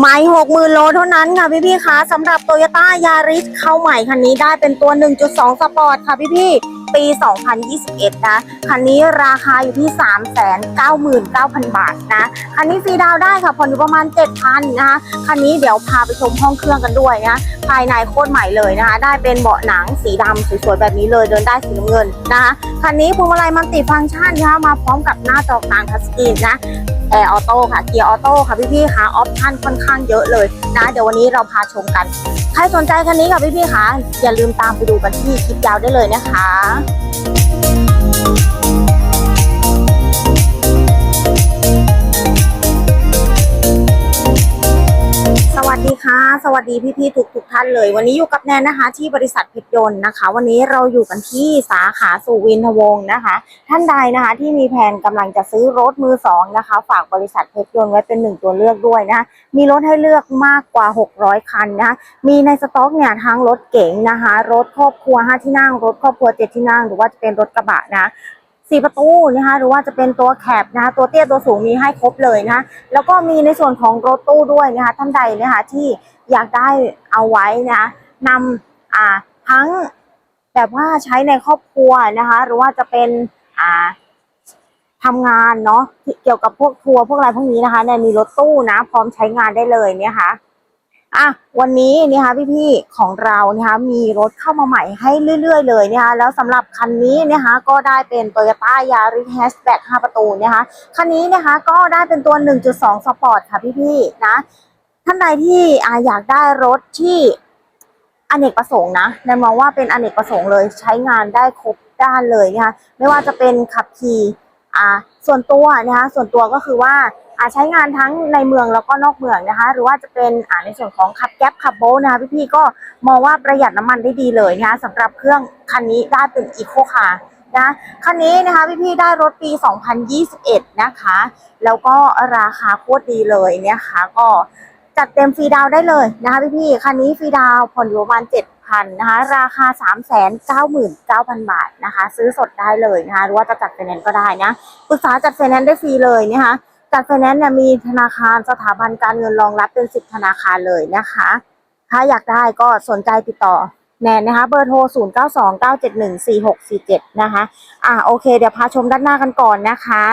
ไม่หกหมื่นโลเท่านั้นค่ะพี่พี่ๆคะสำหรับโตโยต้ายาริสเข้าใหม่คันนี้ได้เป็นตัว 1.2 สปอร์ตค่ะพี่พี่ๆ ปี 2021 นะ คันนี้ราคาอยู่ที่ 399,000 บาทนะ คันนี้ฟรีดาวได้ค่ะผ่อนอยู่ประมาณ 7,000 นะคะ คันนี้เดี๋ยวพาไปชมห้องเครื่องกันด้วยนะ ภายในโคตรใหม่เลยนะคะ ได้เป็นเบาะหนังสีดำสวยๆ แบบนี้เลย เดินได้สีน้ำเงินนะคะ คันนี้พวงมาลัยมัลติฟังก์ชันนะคะมาพร้อมกับหน้าจอกลางทัชสกรีนนะแอร์ออโต้ค่ะเกียร์ออโต้ค่ะพี่ๆค่ะออปชั่นค่อนข้างเยอะเลยนะเดี๋ยววันนี้เราพาชมกัน ใครสนใจคันนี้ค่ะพี่ๆค่ะอย่าลืมตามไปดูกันที่คลิปยาวได้เลยนะคะ 아! สวัสดีค่ะ สวัสดีพี่ๆทุกทุกๆท่านเลย วันนี้อยู่กับแนนนะคะ ที่บริษัทเพชรยนต์นะคะ วันนี้เราอยู่กันที่สาขาสุวินทวงศ์นะคะ ท่านใดนะคะที่มีแผนกำลังจะซื้อรถมือสองนะคะ ฝากบริษัทเพชรยนต์ไว้เป็นหนึ่งตัวเลือกด้วยนะคะมีรถให้เลือกมากกว่า 600 คันนะคะมีในสต็อกเนี่ยทั้งรถเก๋งนะคะ รถครอบครัว 5 ที่นั่ง รถครอบครัว 7 ที่นั่ง หรือว่าจะเป็นรถกระบะนะ สี่ประตูนะคะหรือว่าจะเป็นตัวแคบนะคะตัวเตี้ยตัวสูงมีให้ครบเลยนะคะแล้วก็มีในส่วนของรถตู้ด้วยนะคะท่านใดนะคะที่อยากได้เอาไว้นะนำอ่าทั้งแบบว่าใช้ในครอบครัวนะคะหรือว่าจะเป็นอ่าทำงานเนาะเกี่ยวกับพวกทัวร์พวกอะไรพวกนี้นะคะเนี่ยมีรถตู้นะ พร้อมใช้งานได้เลยเนี่ยค่ะ อะวันนี้นะคะพี่ๆของเรานะคะมีรถเข้ามาใหม่ให้เรื่อย ๆ เลยนะคะแล้วสำหรับคันนี้นะคะก็ได้เป็น Toyota Yaris Hatchback 5ประตูนะคะคันนี้นะคะก็ได้เป็นตัว 1.2 Sport ค่ะพี่ๆนะท่านใดที่อาอยากได้รถที่อเนกประสงค์นะแนนมองว่าเป็นอเนกประสงค์เลยใช้งานได้ครบด้านเลยนะคะไม่ว่าจะเป็นขับขี่อ่า ส่วนตัวนะคะส่วนตัวก็คือว่าอาใช้งานทั้งในเมืองแล้วก็นอกเมืองนะคะ หรือว่าจะเป็นอ่าในส่วนของขับแก๊ปขับโบทนะคะพี่ๆก็มองว่าประหยัดน้ำมันได้ดีเลยนะคะสำหรับเครื่องคันนี้ได้เป็นอีโคคาร์นะคันนี้นะคะพี่ๆได้รถปี 2021 นะคะ แล้วก็ราคาโคตรดีเลยเนี่ยค่ะก็จัดเต็มฟรีดาวได้เลยนะคะพี่ๆคันนี้ฟรีดาวผ่อนอยู่ประมาณ7,000นะคะ ราคา 399,000 บาทนะคะ ซื้อสดได้เลยนะคะ หรือว่าจะจัดไฟแนนซ์ก็ได้นะปรึกษาจัดไฟแนนซ์ได้ฟรีเลยนะคะจัดไฟแนนซ์เนี่ยมีธนาคารสถาบันการเงินรองรับเป็น 10 ธนาคารเลยนะคะ ถ้าอยากได้ก็สนใจติดต่อแนนนะคะ เบอร์โทร 0929714647 นะคะ อ่าโอเค เดี๋ยวพาชมด้านหน้ากันก่อนนะคะ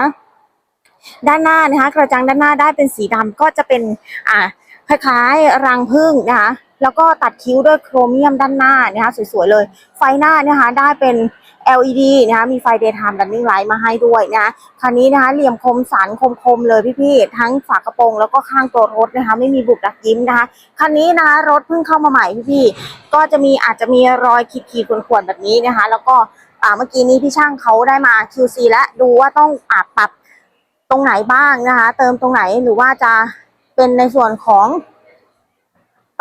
ด้านหน้านะคะ กระจังด้านหน้าได้เป็นสีดำก็จะเป็น อ่าคล้ายๆรังผึ้งนะคะ แล้วก็ตัดคิ้วด้วยโครเมียมด้านหน้านะคะสวยๆเลย ไฟหน้านะคะได้เป็น LED นะคะมีไฟ daytime running light มาให้ด้วยนะคันนี้นะคะเหลี่ยมคมสันคมๆเลยพี่ๆทั้งฝากระโปรงแล้วก็ข้างตัวรถนะคะไม่มีบุบดักยิ้มนะคะคันนี้นะคะรถเพิ่งเข้ามาใหม่พี่ๆก็จะมีอาจจะมีรอยขีดๆข่วนๆแบบนี้นะคะ แล้วก็อ่าเมื่อกี้นี้พี่ช่างเขาได้มา QC และดูว่าต้องอาปรับตรงไหนบ้างนะคะ เติมตรงไหนหรือว่าจะเป็นในส่วนของ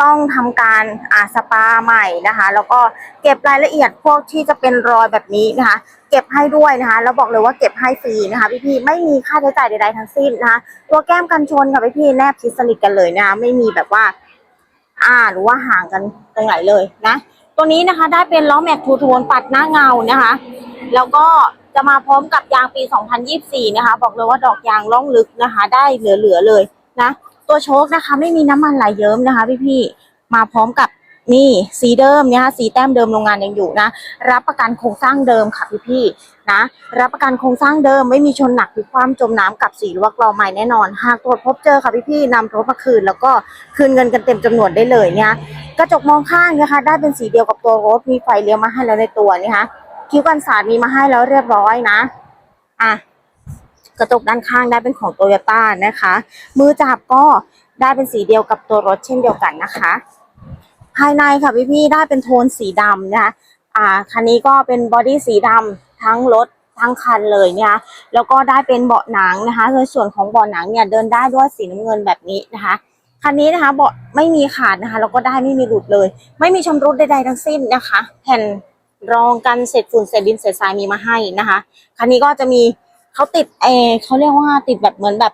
ต้องทำการอ่าสปาใหม่นะคะ แล้วก็เก็บรายละเอียดพวกที่จะเป็นรอยแบบนี้นะคะ เก็บให้ด้วยนะคะแล้วบอกเลยว่าเก็บให้ฟรีนะคะพี่ๆไม่มีค่าใช้จ่ายใดๆทั้งสิ้นนะคะตัวแก้มกันชนค่ะพี่ๆแนบชิดสนิทกันเลยนะคะไม่มีแบบว่า อ่าหรือว่าห่างกันตรงไหนเลยนะตัวนี้นะคะได้เป็นล้อแม็กทูโทนปัดหน้าเงานะคะ แล้วก็จะมาพร้อมกับยางปี 2024 นะคะ บอกเลยว่าดอกยางล่องลึกนะคะ ได้เหลือๆเลยนะ ตัวโชคนะคะ ไม่มีน้ำมันไหลเยิ้มนะคะพี่ๆมาพร้อมกับนี่สีเดิมเนะคะสีแต้มเดิมโรงงานยังอยู่นะ รับประกันโครงสร้างเดิมค่ะพี่ๆนะรับประกันโครงสร้างเดิมไม่มีชนหนักหรือความจมน้ำกับสีหรือว่ากรอใหม่แน่นอน หากตรวจพบเจอค่ะพี่ๆนำรถมาคืน แล้วก็คืนเงินกันเต็มจำนวนได้เลยเนี่ยกระจกมองข้างนะคะ ได้เป็นสีเดียวกับตัวรถมีไฟเลี้ยวมาให้แล้วในตัวนะคะคิ้วกันสาดมีมาให้แล้วเรียบร้อยนะอะ กระจกด้านข้างได้เป็นของโตโยต้านะคะ มือจับก็ได้เป็นสีเดียวกับตัวรถเช่นเดียวกันนะคะ ภายในค่ะพี่ๆได้เป็นโทนสีดำนะคะอ่าคันนี้ก็เป็นบอดี้สีดำทั้งรถทั้งคันเลยเนี่ยแล้วก็ได้เป็นเบาะหนังนะคะในส่วนของเบาะหนังเนี่ยเดินได้ด้วยสีน้ำเงินแบบนี้นะคะคันนี้นะคะเบาะไม่มีขาดนะคะแล้วก็ได้ไม่มีหลุดเลย ไม่มีชำรุดใดๆทั้งสิ้นนะคะ แผ่นรองกันเศษฝุ่นเศษดินเศษทรายมีมาให้นะคะ คันนี้ก็จะมี เขาติดเอเขาเรียกว่าติดแบบเหมือนแบบ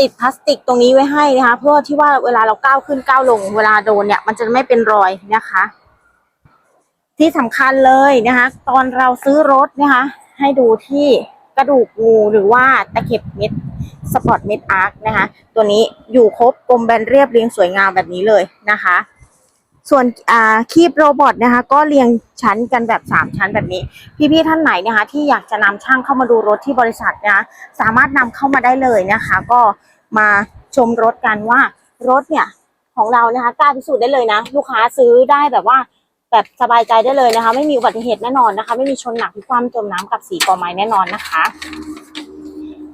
ติดพลาสติกตรงนี้ไว้ให้นะคะ เพื่อที่ว่าเวลาเราก้าวขึ้นก้าวลง เวลาโดนเนี่ย มันจะไม่เป็นรอยนะคะ ที่สำคัญเลยนะคะ ตอนเราซื้อรถนะคะ ให้ดูที่กระดูกงูหรือว่าตะเข็บเม็ดสปอร์ตเม็ดอาร์คนะคะ ตัวนี้อยู่ครบกลมแบนเรียบเรียงสวยงามแบบนี้เลยนะคะ ส่วนอ่าคีบโรบอทนะคะ ก็เรียงชั้นกันแบบ 3 ชั้นแบบนี้ พี่ๆท่านไหนนะคะ ที่อยากจะนำช่างเข้ามาดูรถที่บริษัทนะคะสามารถนำเข้ามาได้เลยนะคะ ก็มาชมรถกันว่ารถเนี่ยของเรานะคะกล้าพิสูจน์ได้เลยนะ ลูกค้าซื้อได้แบบว่าแบบสบายใจได้เลยนะคะ ไม่มีอุบัติเหตุแน่นอนนะคะ ไม่มีชนหนักพิความจมน้ำกับสีกอไม้แน่นอนนะคะ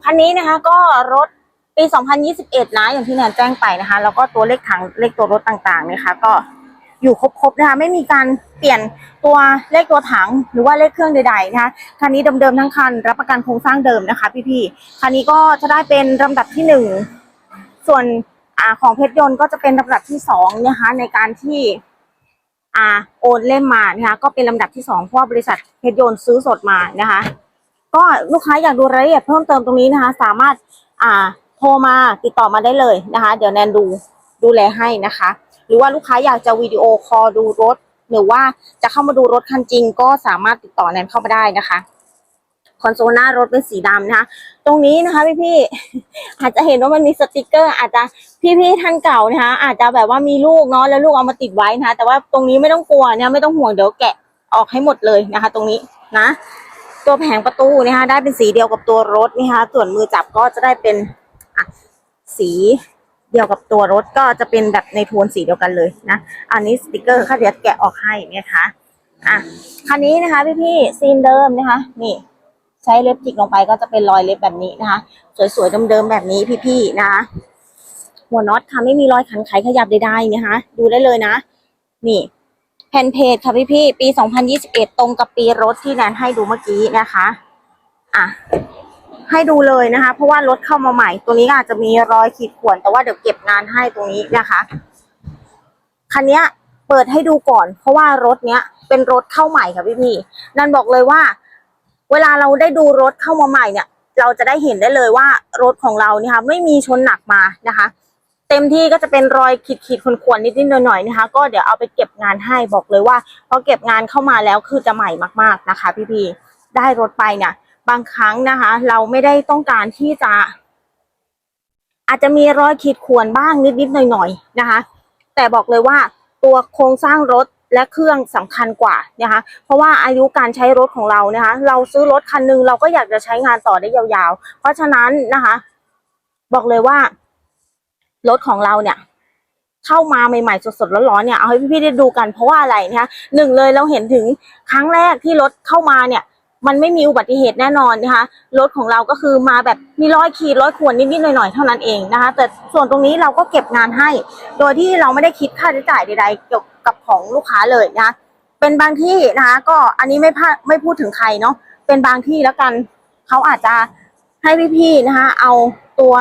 คันนี้นะคะก็รถปี 2021 นะอย่างที่แนนแจ้งไปนะคะแล้วก็ตัวเลขถังเลขตัวรถต่างๆนะคะ ก็ อยู่ครบๆนะคะไม่มีการเปลี่ยนตัวเลขตัวถังหรือว่าเลขเครื่องใดๆนะคะคันนี้เดิมๆทั้งคัน รับประกันโครงสร้างเดิมนะคะ พี่ๆคันนี้ก็จะได้เป็นลำดับที่หนึ่งส่วนอของเพชรยนต์ก็จะเป็นลำดับที่สองนะคะในการที่อ่าโอนเล่มมานะคะก็เป็นลำดับที่สองเพราะบริษัทเพชรยนต์ซื้อสดมานะคะ ก็ลูกค้าอยากดูรายละเอียดเพิ่มเติมตรงนี้นะคะ สามารถอ่าโทรมาติดต่อมาได้เลยนะคะ เดี๋ยวแนนดูดูแลให้นะคะ หรือว่าลูกค้าอยากจะวิดีโอคอลดูรถ หรือว่าจะเข้ามาดูรถคันจริง ก็สามารถติดต่อแนนเข้ามาได้นะคะคอนโซลหน้ารถเป็นสีดำนะคะ ตรงนี้นะคะพี่ๆอาจจะเห็นว่ามันมีสติกเกอร์ อาจจะพี่ๆท่านเก่านะคะ อาจจะแบบว่ามีลูกเนาะแล้วลูกเอามาติดไว้นะคะ แต่ว่าตรงนี้ไม่ต้องกลัวเนี่ยไม่ต้องห่วงเดี๋ยวแกะออกให้หมดเลยนะคะ ตรงนี้นะ ตัวแผงประตูนะคะ ได้เป็นสีเดียวกับตัวรถนะคะส่วนมือจับก็จะได้เป็นสี เดียวกับตัวรถก็จะเป็นแบบในโทนสีเดียวกันเลยนะ อันนี้สติกเกอร์ค่ะเดี๋ยวแกะออกให้นะคะอะคันนี้นะคะพี่ๆซีนเดิมนะคะ นี่ ใช้เล็บจิกลงไปก็จะเป็นรอยเล็บแบบนี้นะคะ สวยๆเดิมๆแบบนี้พี่ๆนะคะหัวน็อตค่ะไม่มีรอยขันไขขยับใดๆนะคะ ดูได้เลยนะ นี่แผ่นเพจค่ะพี่ๆปี 2021 ตรงกับปีรถที่แนนให้ดูเมื่อกี้นะคะ อะ ให้ดูเลยนะคะ เพราะว่ารถเข้ามาใหม่ ตัวนี้อาจจะมีรอยขีดข่วน แต่ว่าเดี๋ยวเก็บงานให้ตรงนี้นะคะคันนี้ยเปิดให้ดูก่อน เพราะว่ารถเนี้ยเป็นรถเข้าใหม่ค่ะพี่ๆนันบอกเลยว่า เวลาเราได้ดูรถเข้ามาใหม่เนี่ย เราจะได้เห็นได้เลยว่ารถของเราเนี่ยค่ะไม่มีชนหนักมานะคะ เต็มที่ก็จะเป็นรอยขีดขีดข่วนๆนิดหน่อยๆนะคะ ก็เดี๋ยวเอาไปเก็บงานให้บอกเลยว่าพอเก็บงานเข้ามาแล้วคือจะใหม่มากๆนะคะ พี่ๆได้รถไปเนี่ย บางครั้งนะคะ เราไม่ได้ต้องการที่จะ อาจจะมีรอยขีดข่วนบ้างนิดๆหน่อยๆนะคะ แต่บอกเลยว่าตัวโครงสร้างรถและเครื่องสำคัญกว่านะคะ เพราะว่าอายุการใช้รถของเรานะคะ เราซื้อรถคันหนึงเราก็อยากจะใช้งานต่อได้ยาวๆ เพราะฉะนั้นนะคะ บอกเลยว่ารถของเราเนี่ย เข้ามาใหม่ๆสดๆร้อนๆเนี่ยเอาให้พี่ๆได้ดูกันเพราะว่าอะไรนะคะหนึ่งเลยเราเห็นถึงครั้งแรกที่รถเข้ามาเนี่ย มันไม่มีอุบัติเหตุแน่นอนนะคะรถของเราก็คือมาแบบมีร้อยขีดร้อยขวนนิดๆหน่อยๆเท่านั้นเองนะคะ แต่ส่วนตรงนี้เราก็เก็บงานให้ โดยที่เราไม่ได้คิดค่าใช้จ่ายใดๆเกี่ยวกับของลูกค้าเลยนะคะเป็นบางที่นะคะ ก็อันนี้ไม่พลาดไม่พูดถึงใครเนาะเป็นบางที่แล้วกันเขาอาจจะให้พี่ๆนะคะ เอาตัว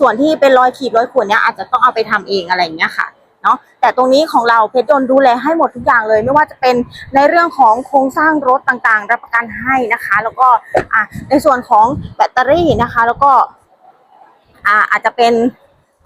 ส่วนที่เป็นรอยขีดรอยข่วนเนี้ยอาจจะต้องเอาไปทำเองอะไรอย่างเงี้ยค่ะ เนาะแต่ตรงนี้ของเราเพชรยนต์ดูแลให้หมดทุกอย่างเลย ไม่ว่าจะเป็นในเรื่องของโครงสร้างรถต่างๆ รับประกันให้นะคะ แล้วก็อะในส่วนของแบตเตอรี่นะคะ แล้วก็อ่าอาจจะเป็น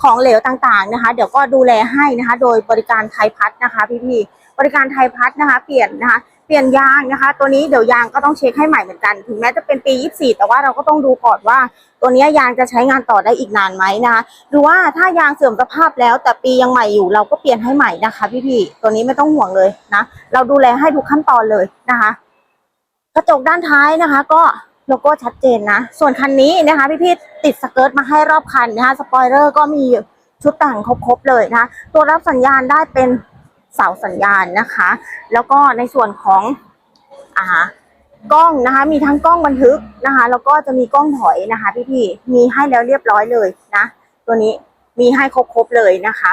ของเหลวต่างๆนะคะ เดี๋ยวก็ดูแลให้นะคะ โดยบริการไทยพัฒน์นะคะพี่ๆบริการไทยพัฒน์นะคะ เปลี่ยนนะคะ ปลี่ยนยางนะคะ ตัวนี้เดี๋ยวยางก็ต้องเช็คให้ใหม่เหมือนกัน ถึงแม้จะเป็นปี 24 แต่ว่าเราก็ต้องดูก่อนว่า ตัวนี้ยางจะใช้งานต่อได้อีกนานไหมนะคะหรือว่าถ้ายางเสื่อมสภาพแล้ว แต่ปียังใหม่อยู่เราก็เปลี่ยนให้ใหม่นะคะ พี่ๆตัวนี้ไม่ต้องห่วงเลยนะเราดูแลให้ทุกขั้นตอนเลยนะคะ กระจกด้านท้ายนะคะ ก็โลโก้ชัดเจนนะ ส่วนคันนี้นะคะ พี่ๆติดสเกิร์ตมาให้รอบคันนะคะสปอยเลอร์ก็มีชุดแต่งครบๆเลยนะ ตัวรับสัญญาณได้เป็น เสาสัญญาณนะคะ แล้วก็ในส่วนของอ่ากล้องนะคะมีทั้งกล้องบันทึกนะคะ แล้วก็จะมีกล้องถอยนะคะ พี่ๆมีให้แล้วเรียบร้อยเลยนะ ตัวนี้มีให้ครบๆเลยนะคะ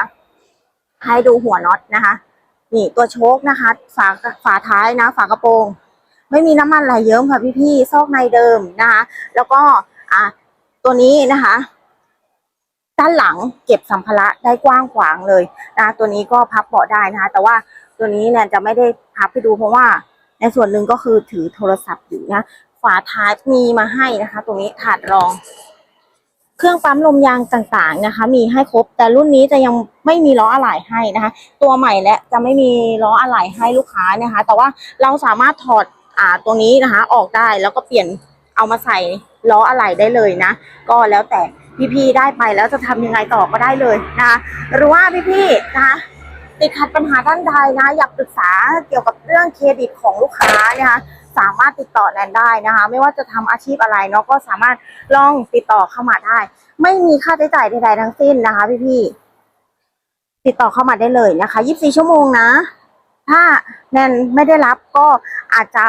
ให้ดูหัวน็อตนะคะ นี่ตัวโชคนะคะ ฝาฝาท้ายนะ ฝากระโปรง ไม่มีน้ำมันไหลเยิ้มค่ะพี่ๆซอกในเดิมนะคะ แล้วก็อะตัวนี้นะคะ ด้านหลังเก็บสัมภาระได้กว้างขวางเลยนะคะตัวนี้ก็พับเบาะได้นะคะ แต่ว่าตัวนี้เนี่ยจะไม่ได้พับให้ดูเพราะว่า ในส่วนหนึ่งก็คือถือโทรศัพท์อยู่นะฝาท้ายมีมาให้นะคะ ตรงนี้ถาดรอง เครื่องปั๊มลมยางต่างๆนะคะ มีให้ครบแต่รุ่นนี้จะยังไม่มีล้ออะไหล่ให้นะคะ ตัวใหม่และจะไม่มีล้ออะไหล่ให้ลูกค้านะคะ แต่ว่าเราสามารถถอดอ่าตัวนี้นะคะ ออกได้แล้วก็เปลี่ยนเอามาใส่ล้ออะไหล่ได้เลยนะ ก็แล้วแต่ พี่ๆได้ไปแล้วจะทำยังไงต่อก็ได้เลยนะคะหรือว่าพี่ๆนะคะติดขัดปัญหาด้านใดนะอยากปรึกษาเกี่ยวกับเรื่องเครดิตของลูกค้านะคะสามารถติดต่อแนนได้นะคะ ไม่ว่าจะทำอาชีพอะไรเนาะก็สามารถลองติดต่อเข้ามาได้ ไม่มีค่าใช้จ่ายใดๆทั้งสิ้นนะคะ พี่ๆติดต่อเข้ามาได้เลยนะคะ 24 ชั่วโมงนะ ถ้าแนนไม่ได้รับก็อาจจะ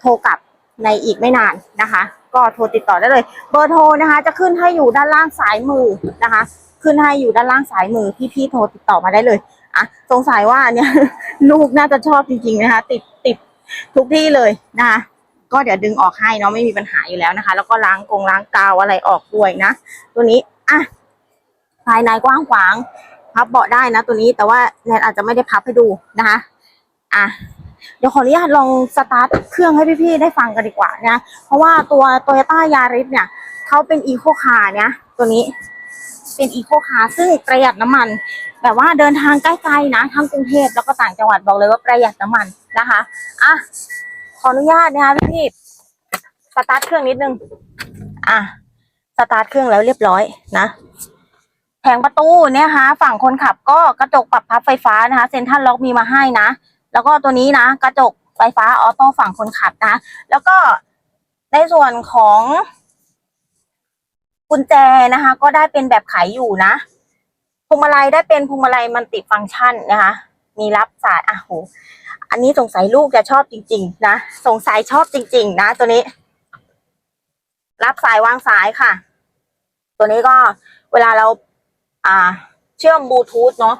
โทรกลับ ในอีกไม่นานนะคะ ก็โทรติดต่อได้เลย เบอร์โทรนะคะ จะขึ้นให้อยู่ด้านล่างซ้ายมือนะคะ ขึ้นให้อยู่ด้านล่างซ้ายมือพี่ๆโทรติดต่อมาได้เลยอะสงสัยว่าเนี่ยลูกน่าจะชอบจริงๆนะคะ ติดติดทุกที่เลยนะคะก็เดี๋ยวดึงออกให้เนาะไม่มีปัญหาอยู่แล้วนะคะ แล้วก็ล้างกงล้างกาวอะไรออกด้วยนะ ตัวนี้อะภายในกว้างขวาง พับเบาะได้นะตัวนี้แต่ว่าแนนอาจจะไม่ได้พับให้ดูนะคะ อะ เดี๋ยวขออนุญาตลองสตาร์ทเครื่องให้พี่ๆได้ฟังกันดีกว่านะ เพราะว่าตัวโตโยต้ายาริสเนี่ยเขาเป็นอีโคคาร์เนี่ยตัวนี้เป็นอีโคคาร์ซึ่งประหยัดน้ำมัน แบบว่าเดินทางใกล้ๆนะทั้งกรุงเทพแล้วก็ต่างจังหวัดบอกเลยว่าประหยัดน้ำมันนะคะอะขออนุญาตนะคะพี่ๆสตาร์ทเครื่องนิดนึงอะสตาร์ทเครื่องแล้วเรียบร้อยนะแผงประตูเนี่ยนะคะฝั่งคนขับก็กระจกปรับพับไฟฟ้านะคะเซ็นทรัลล็อกมีมาให้นะ แล้วก็ตัวนี้นะ กระจกไฟฟ้าออโต้ฝั่งคนขับนะ แล้วก็ในส่วนของกุญแจนะคะ ก็ได้เป็นแบบไขอยู่นะพวงมาลัยได้เป็นพวงมาลัยมันติฟังก์ชันนะคะ มีรับสายอะโหอันนี้สงสัยลูกจะชอบจริง ๆ นะสงสัยชอบจริง ๆ นะ ตัวนี้ รับสายวางสายค่ะ ตัวนี้ก็เวลาเรา อ่า เชื่อมบลูทูธเนาะ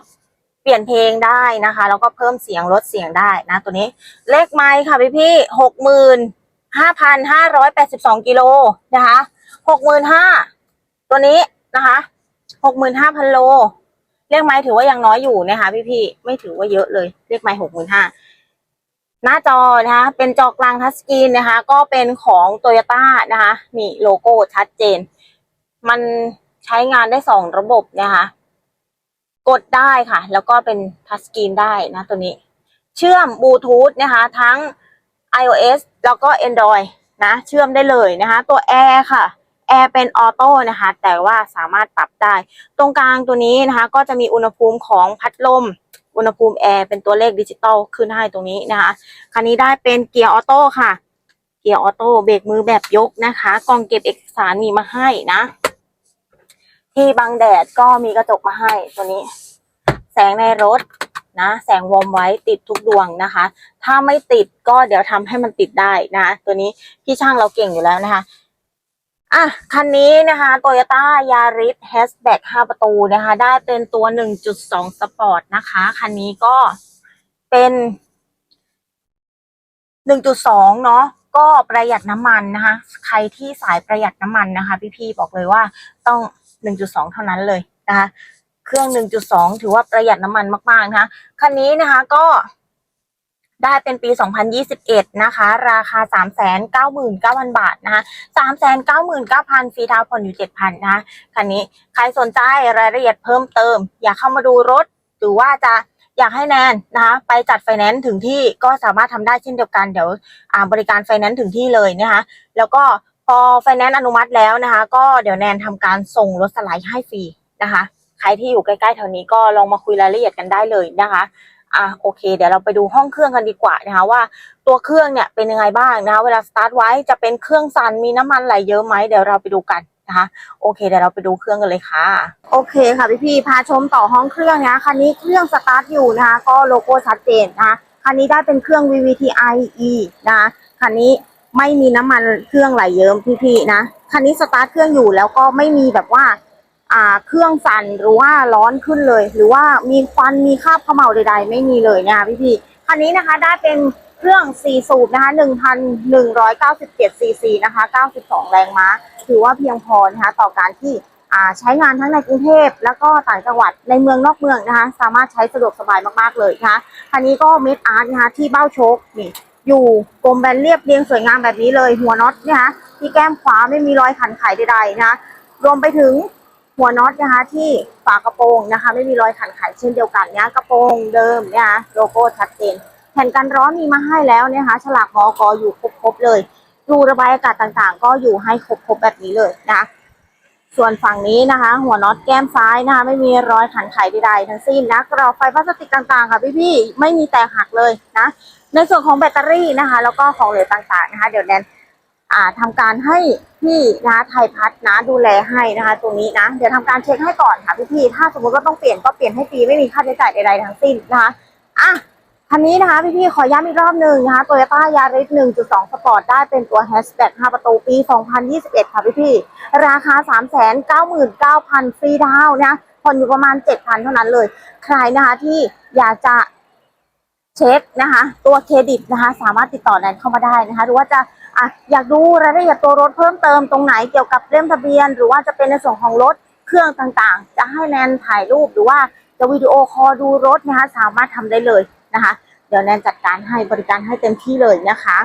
เปลี่ยนเพลงได้นะคะ แล้วก็เพิ่มเสียงลดเสียงได้นะ ตัวนี้ เลขไมค์ค่ะพี่พี่หกหมื่นห้าพันห้าร้อยแปดสิบสองกิโลนะคะหกหมื่นห้าตัวนี้นะคะหกหมื่นห้าพันโล เลขไมค์ถือว่ายังน้อยอยู่นะคะ พี่พี่ไม่ถือว่าเยอะเลย เลขไมค์หกหมื่นห้าหน้าจอนะคะ เป็นจอกลางทัชสกรีนนะคะ ก็เป็นของโตโยต้านะคะ นี่โลโก้ชัดเจน มันใช้งานได้สองระบบนะคะ กดได้ค่ะ แล้วก็เป็นทัชสกรีนได้นะตัวนี้ เชื่อมบลูทูธนะคะ ทั้ง iOS แล้วก็ Android นะ เชื่อมได้เลยนะคะ ตัว Air ค่ะ Air เป็นออโต้นะคะ แต่ว่าสามารถปรับได้ ตรงกลางตัวนี้นะคะ ก็จะมีอุณหภูมิของพัดลม อุณหภูมิแอร์เป็นตัวเลขดิจิตอลขึ้นให้ตรงนี้นะคะ คันนี้ได้เป็นเกียร์ออโต้ค่ะ เกียร์ออโต้เบรกมือแบบยกนะคะ กล่องเก็บเอกสารมีมาให้นะ ที่บังแดดก็มีกระจกมาให้ตัวนี้ แสงในรถนะ แสงวอมไว้ติดทุกดวงนะคะ ถ้าไม่ติดก็เดี๋ยวทำให้มันติดได้นะตัวนี้พี่ช่างเราเก่งอยู่แล้วนะคะอะคันนี้นะคะ Toyota Yaris Hatchback 5 ประตูนะคะ ได้เป็นตัว 1.2 Sport นะคะ คันนี้ก็เป็น 1.2 เนาะก็ประหยัดน้ำมันนะคะ ใครที่สายประหยัดน้ำมันนะคะ พี่ๆบอกเลยว่าต้อง 1.2 เท่านั้นเลยนะคะเครื่อง 1.2 ถือว่าประหยัดน้ำมันมากๆนะคะคันนี้นะคะก็ได้เป็นปี 2021 นะคะ ราคา 399,000 บาทนะคะ399,000ฟรีดาวน์ผ่อนอยู่ 7,000 นะคะคันนี้ใครสนใจรายละเอียดเพิ่มเติม อยากเข้ามาดูรถ หรือว่าจะอยากให้แนนนะคะไปจัดไฟแนนซ์ถึงที่ก็สามารถทำได้เช่นเดียวกันเดี๋ยวอ่าบริการไฟแนนซ์ถึงที่เลยนะคะแล้วก็ พอไฟแนนซ์อนุมัติแล้วนะคะ ก็เดี๋ยวแนนทำการส่งรถสไลด์ให้ฟรีนะคะ ใครที่อยู่ใกล้ๆแถวนี้ก็ลองมาคุยรายละเอียดกันได้เลยนะคะอะโอเค เดี๋ยวเราไปดูห้องเครื่องกันดีกว่านะคะว่าตัวเครื่องเนี่ยเป็นยังไงบ้างนะคะเวลาสตาร์ทไว้จะเป็นเครื่องสั่นมีน้ำมันไหลเยอะไหมเดี๋ยวเราไปดูกันนะคะโอเคเดี๋ยวเราไปดูเครื่องกันเลยค่ะ โอเคค่ะพี่พี่พาชมต่อห้องเครื่องนะคันนี้เครื่องสตาร์ทอยู่นะคะก็โลโก้ชัดเจนนะคะคันนี้ได้เป็นเครื่อง VVTi E นะคะคันนี้ ไม่มีน้ำมันเครื่องไหลเยิ้มพี่พี่ๆนะคันนี้สตาร์ทเครื่องอยู่แล้วก็ไม่มีแบบว่า อ่าเครื่องสั่นหรือว่าร้อนขึ้นเลย หรือว่ามีควันมีคราบเขม่าใด ๆ ไม่มีเลยนะคะพี่พี่ๆคันนี้นะคะได้เป็นเครื่อง 4 สูบนะคะ 1,197 ซีซีนะคะ 92 แรงม้า ถือว่าเพียงพอนะคะต่อการที่อ่าใช้งานทั้งในกรุงเทพแล้วก็ต่างจังหวัดในเมืองนอกเมืองนะคะ สามารถใช้สะดวกสบายมากๆเลยนะคะคันนี้ก็เมดอาร์ตนะคะที่เบ้าโชคนี่ อยู่กลมแบนเรียบเรียงสวยงามแบบนี้เลย หัวน็อตนะคะที่แก้มขวาไม่มีรอยขันไขใดๆนะคะรวมไปถึงหัวน็อตนะคะที่ฝากระโปรงนะคะ ไม่มีรอยขันไขเช่นเดียวกันเนี่ยกระโปรงเดิมเนี่ยโลโก้ชัดเจนแผ่นกันร้อนมีมาให้แล้วนะคะฉลากมอกอยู่ครบๆเลยรูระบายอากาศต่างๆ ก็อยู่ให้ครบๆแบบนี้เลยนะส่วนฝั่งนี้นะคะ หัวน็อตแก้มซ้ายนะคะไม่มีรอยขันไขใดๆทั้งสิ้นนะกรอบไฟพลาสติกต่างๆ ค่ะพี่ๆไม่มีแตกหักเลยนะ ในส่วนของแบตเตอรี่นะคะ แล้วก็ของเหลือต่างๆนะคะ เดี๋ยวแนนอ่าทำการให้พี่นะไทยพัฒน์นะดูแลให้นะคะ ตรงนี้นะ เดี๋ยวทำการเช็คให้ก่อนค่ะพี่ๆถ้าสมมติว่าต้องเปลี่ยนก็เปลี่ยนให้ฟรีไม่มีค่าใช้จ่ายใดๆทั้งสิ้นนะคะอะคันนี้นะคะพี่ๆขอย้ำอีกรอบหนึ่งนะคะ Toyota Yaris 1.2 Sport ได้เป็นตัว Hatchback 5ประตูปี 2021 ค่ะพี่ๆราคา 399,000 ฟรีดาวน์นะผ่อนอยู่ประมาณ 7,000 เท่านั้นเลย ใครนะคะที่อยากจะ เช็คนะคะ ตัวเครดิตนะคะ สามารถติดต่อแนนเข้ามาได้นะคะ หรือว่าจะอะอยากดูรายละเอียดตัวรถเพิ่มเติมตรงไหนเกี่ยวกับเล่มทะเบียน หรือว่าจะเป็นในส่วนของรถเครื่องต่างๆ จะให้แนนถ่ายรูปหรือว่าจะวิดีโอคอลดูรถนะคะ สามารถทำได้เลยนะคะ เดี๋ยวแนนจัดการให้บริการให้เต็มที่เลยนะคะ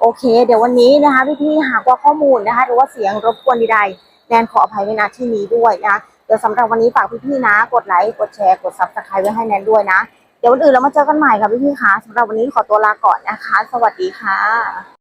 โอเค เดี๋ยววันนี้นะคะพี่ๆหากว่าข้อมูลนะคะ หรือว่าเสียงรบกวนใดๆแนนขออภัยไว้ณที่นี้ด้วยนะเดี๋ยวสำหรับวันนี้ฝากพี่ๆนะ กดไลค์กดแชร์กดซับสไครต์ไว้ให้แนนด้วยนะ เดี๋ยววันอื่นเรามาเจอกันใหม่ค่ะพี่พี่คะสำหรับวันนี้ขอตัวลาก่อนนะคะ สวัสดีค่ะ